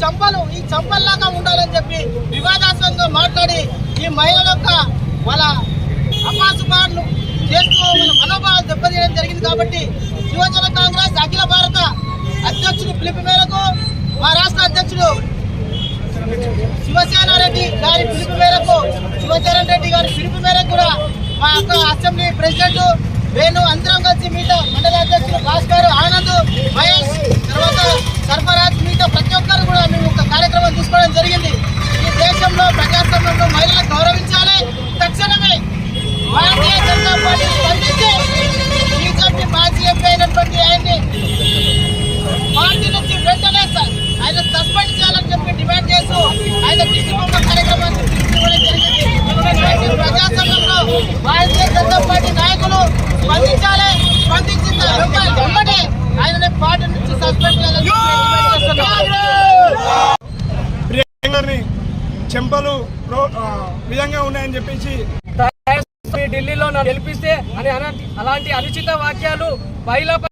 చంపల్లాగా ఉండాలని చెప్పి వివాదాస్పదంగా మాట్లాడి ఈ మహిళల యొక్క వాళ్ళ అపాసుపాట్లు చేస్తూ మన మనోభావాలు దెబ్బతీయడం జరిగింది కాబట్టి యువజన కాంగ్రెస్ అఖిల భారత అధ్యక్షుడు పిలుపు మేరకు మా రాష్ట్ర అధ్యక్షుడు శివసేన రెడ్డి గారి పిలుపు మేరకు శివచరణ్ రెడ్డి గారి పిలుపు మేరకు కూడా మా యొక్క అసెంబ్లీ ప్రెసిడెంట్ వేణు అందరం కలిసి మీతో మండల అధ్యక్షుడు భాస్కర్ ఆనంద్ మహేష్ ప్రజాస్వామ్యంలో మహిళలను గౌరవించాలి చెంపలు రో- విధంగా ఉన్నాయని చెప్పేసి ఢిల్లీలో నన్ను గెలిపిస్తే అని అలాంటి అలాంటి అనుచిత వాక్యాలు మహిళా